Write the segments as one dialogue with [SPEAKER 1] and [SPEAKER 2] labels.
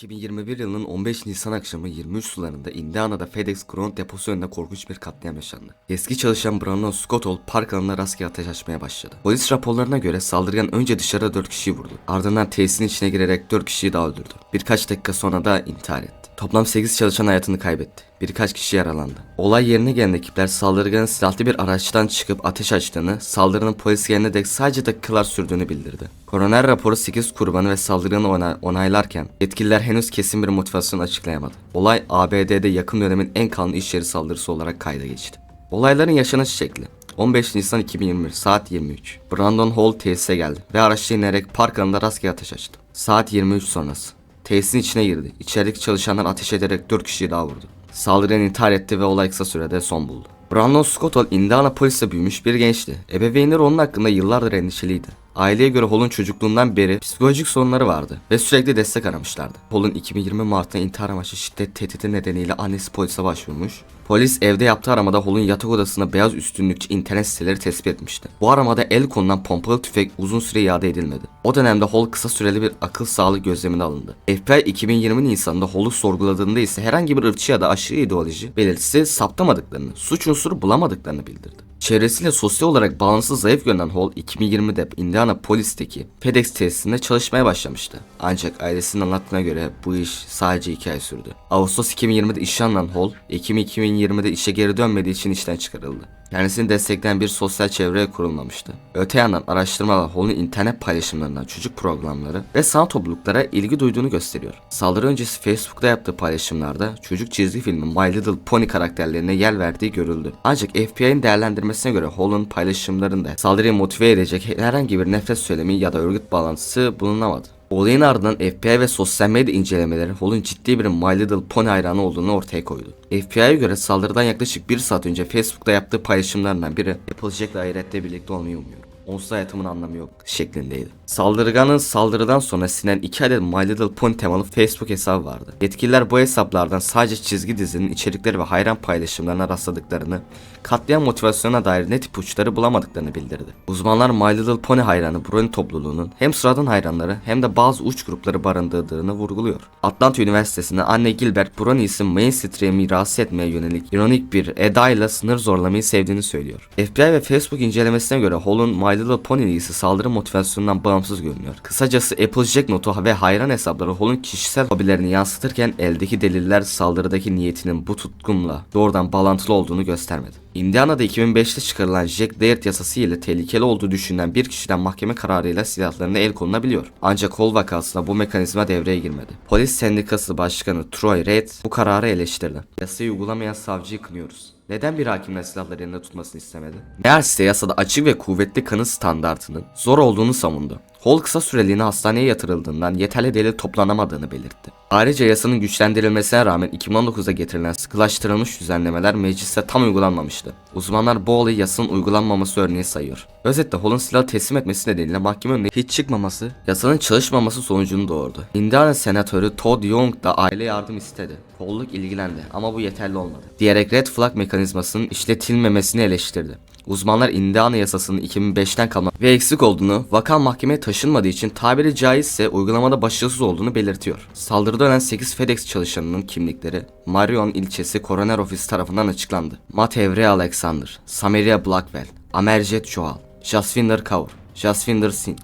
[SPEAKER 1] 2021 yılının 15 Nisan akşamı 23 sularında Indiana'da FedEx Ground deposu önünde korkunç bir katliam yaşandı. Eski çalışan Brandon Scottall park alanına rastgele ateş açmaya başladı. Polis raporlarına göre saldırgan önce dışarıda 4 kişiyi vurdu. Ardından tesisin içine girerek 4 kişiyi daha öldürdü. Birkaç dakika sonra da intihar etti. Toplam 8 çalışan hayatını kaybetti. Birkaç kişi yaralandı. Olay yerine gelen ekipler saldırganın silahlı bir araçtan çıkıp ateş açtığını, saldırının polis gelene dek sadece dakikalar sürdüğünü bildirdi. Koroner raporu 8 kurbanı ve saldırganı ona- onaylarken yetkililer henüz kesin bir motivasyon açıklayamadı. Olay ABD'de yakın dönemin en kanlı iş yeri saldırısı olarak kayda geçti. Olayların yaşanış şekli 15 Nisan 2021 saat 23. Brandon Hall tesise geldi ve araçla inerek park alanında rastgele ateş açtı. Saat 23 sonrası. Tesisin içine girdi. İçerideki çalışanlar ateş ederek 4 kişiyi daha vurdu. Saldırgan intihar etti ve olay kısa sürede son buldu. Brandon Scottall Indiana polise büyümüş bir gençti. Ebeveynleri onun hakkında yıllardır endişeliydi. Aileye göre Hall'un çocukluğundan beri psikolojik sorunları vardı ve sürekli destek aramışlardı. Hall'un 2020 Mart'ta intihar amaçlı şiddet tehdidi nedeniyle annesi polise başvurmuş. Polis evde yaptığı aramada Hall'un yatak odasında beyaz üstünlükçü internet siteleri tespit etmişti. Bu aramada el konulan pompalı tüfek uzun süre iade edilmedi. O dönemde Hall kısa süreli bir akıl sağlığı gözlemine alındı. FBI 2020 Nisan'da Hall'u sorguladığında ise herhangi bir ırkçı ya da aşırı ideoloji belirtisi saptamadıklarını, suç unsuru bulamadıklarını bildirdi. Çevresiyle sosyal olarak bağımsız zayıf görünen Hall 2020'de Indiana Polis'teki FedEx tesisinde çalışmaya başlamıştı. Ancak ailesinin anlattığına göre bu iş sadece 2 ay sürdü. Ağustos 2020'de işe alınan Hall, Ekim 2020'de işe geri dönmediği için işten çıkarıldı. Kendisini destekleyen bir sosyal çevre kurulmamıştı. Öte yandan araştırmalar Hall'un internet paylaşımlarından çocuk programları ve sanat topluluklara ilgi duyduğunu gösteriyor. Saldırı öncesi Facebook'ta yaptığı paylaşımlarda çocuk çizgi filmi My Little Pony karakterlerine yer verdiği görüldü. Ancak FBI'nin değerlendirmesine göre Hall'un paylaşımlarında saldırıyı motive edecek herhangi bir nefret söylemi ya da örgüt bağlantısı bulunamadı. Olayın ardından FBI ve sosyal medya incelemeleri Hall'un ciddi bir My Little Pony hayranı olduğunu ortaya koydu. FBI'ye göre saldırıdan yaklaşık bir saat önce Facebook'ta yaptığı paylaşımlarından biri Applejack'le ahirette birlikte olmayı umuyorum. Onsuz hayatımın anlamı yok şeklindeydi. Saldırganın saldırıdan sonra sinen iki adet My Little Pony temalı Facebook hesabı vardı. Yetkililer bu hesaplardan sadece çizgi dizinin içerikleri ve hayran paylaşımlarına rastladıklarını, katliam motivasyonuna dair net ipuçları bulamadıklarını bildirdi. Uzmanlar My Little Pony hayranı Brony topluluğunun hem sıradan hayranları hem de bazı uç grupları barındırdığını vurguluyor. Atlanta Üniversitesi'nde Anne Gilbert Brony isim mainstream'i rahatsız etmeye yönelik ironik bir edayla sınır zorlamayı sevdiğini söylüyor. FBI ve Facebook incelemesine göre Hall'un My Little Pony ilgisi saldırı motivasyonundan bağımsız görünüyor. Kısacası Applejack notu ve hayran hesapları Hall'un kişisel hobilerini yansıtırken eldeki deliller saldırıdaki niyetinin bu tutkumla doğrudan bağlantılı olduğunu göstermedi. Indiana'da 2005'te çıkarılan Jack Laird yasası ile tehlikeli olduğu düşünülen bir kişiden mahkeme kararıyla silahlarına el konulabiliyor. Ancak Hall vakasında bu mekanizma devreye girmedi. Polis Sendikası Başkanı Troy Reid bu kararı eleştirdi. Yasayı uygulamayan savcıyı kınıyoruz. Neden bir hakimle silahları elinde tutmasını istemedi? Meğerse yasada açık ve kuvvetli kanıt standartının zor olduğunu savundu. Hall kısa süreliğine hastaneye yatırıldığından yeterli delil toplanamadığını belirtti. Ayrıca yasanın güçlendirilmesine rağmen 2019'da getirilen sıkılaştırılmış düzenlemeler mecliste tam uygulanmamıştı. Uzmanlar bu olayı yasanın uygulanmaması örneği sayıyor. Özetle Hall'un silahı teslim etmesi nedeniyle mahkeme önünde hiç çıkmaması, yasanın çalışmaması sonucunu doğurdu. Indiana senatörü Todd Young da aile yardım istedi. Kolluk ilgilendi ama bu yeterli olmadı. Diyerek Red Flag mekanizmasının işletilmemesini eleştirdi. Uzmanlar Indiana yasasının 2005'ten kalma ve eksik olduğunu, vaka mahkemeye taşınmadığı için tabiri caizse uygulamada başarısız olduğunu belirtiyor. Saldırıda ölen 8 FedEx çalışanının kimlikleri Marion ilçesi koroner ofisi tarafından açıklandı. Matevre Alexander, Samaria Blackwell, Amerjet Joal, Jasvinder Kaur, Jasvinder Singh,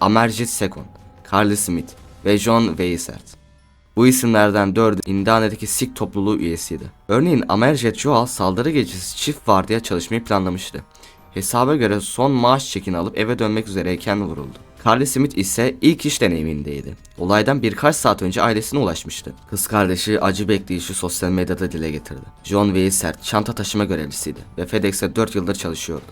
[SPEAKER 1] Amerjit Sekon, Carly Smith ve John Weissert. Bu isimlerden dördü Indiana'daki Sikh topluluğu üyesiydi. Örneğin Amerjet Joal saldırı gecesi çift vardiya çalışmayı planlamıştı. Hesaba göre son maaş çekini alıp eve dönmek üzereyken vuruldu. Carly Smith ise ilk iş deneyimindeydi. Olaydan birkaç saat önce ailesine ulaşmıştı. Kız kardeşi acı bekleyişi sosyal medyada dile getirdi. John Weissert çanta taşıma görevlisiydi ve FedEx'te 4 yıldır çalışıyordu.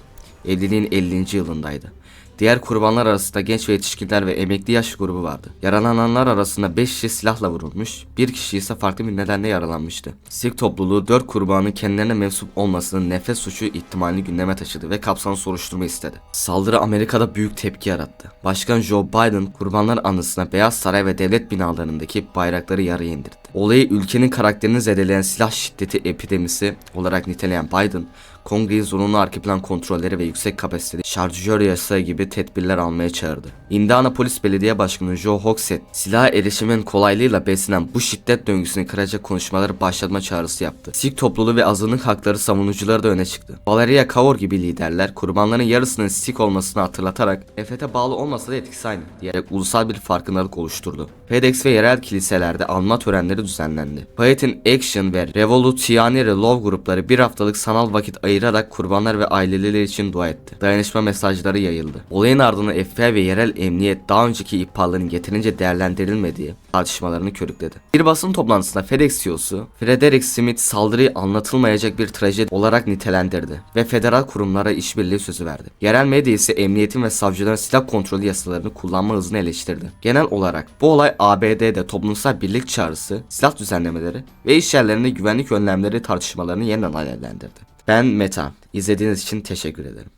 [SPEAKER 1] Evliliğin 50. yılındaydı. Diğer kurbanlar arasında genç ve yetişkinler ve emekli yaş grubu vardı. Yaralananlar arasında 5 kişi silahla vurulmuş, bir kişi ise farklı bir nedenle yaralanmıştı. Sikh topluluğu 4 kurbanın kendilerine mensup olmasının nefret suçu ihtimalini gündeme taşıdı ve kapsamlı soruşturma istedi. Saldırı Amerika'da büyük tepki yarattı. Başkan Joe Biden kurbanlar anısına Beyaz Saray ve devlet binalarındaki bayrakları yarıya indirdi. Olayı ülkenin karakterini zedeleyen silah şiddeti epidemisi olarak niteleyen Biden, Kongre'yi zorunlu arka kontrolleri ve yüksek kapasiteli şarjör yasağı gibi tedbirler almaya çağırdı. Indiana Polis Belediye Başkanı Joe Hogsett, silaha erişimin kolaylığıyla beslenen bu şiddet döngüsünü kıracak konuşmaları başlatma çağrısı yaptı. Sikh topluluğu ve azınlık hakları savunucuları da öne çıktı. Valeria Kaur gibi liderler kurbanların yarısının Sikh olmasını hatırlatarak EFET'e bağlı olmasa da etkisi aynı diyerek ulusal bir farkındalık oluşturdu. FedEx ve yerel kiliselerde anma törenleri düzenlendi. Payet'in Action ve Revolutionary Love grupları bir haftalık sanal vakit ayırarak kurbanlar ve aileleri için dua etti. Dayanışma mesajları yayıldı. Olayın ardından FBI ve yerel emniyet daha önceki ihbarların yeterince değerlendirilmediği tartışmalarını körükledi. Bir basın toplantısında FedEx CEO'su Frederick Smith saldırıyı anlatılmayacak bir trajedi olarak nitelendirdi ve federal kurumlara işbirliği sözü verdi. Yerel medya ise emniyetin ve savcıların silah kontrolü yasalarını kullanma hızını eleştirdi. Genel olarak bu olay ABD'de toplumsal birlik çağrısı, silah düzenlemeleri ve iş yerlerinde güvenlik önlemleri tartışmalarını yeniden alevlendirdi. Ben Meta. İzlediğiniz için teşekkür ederim.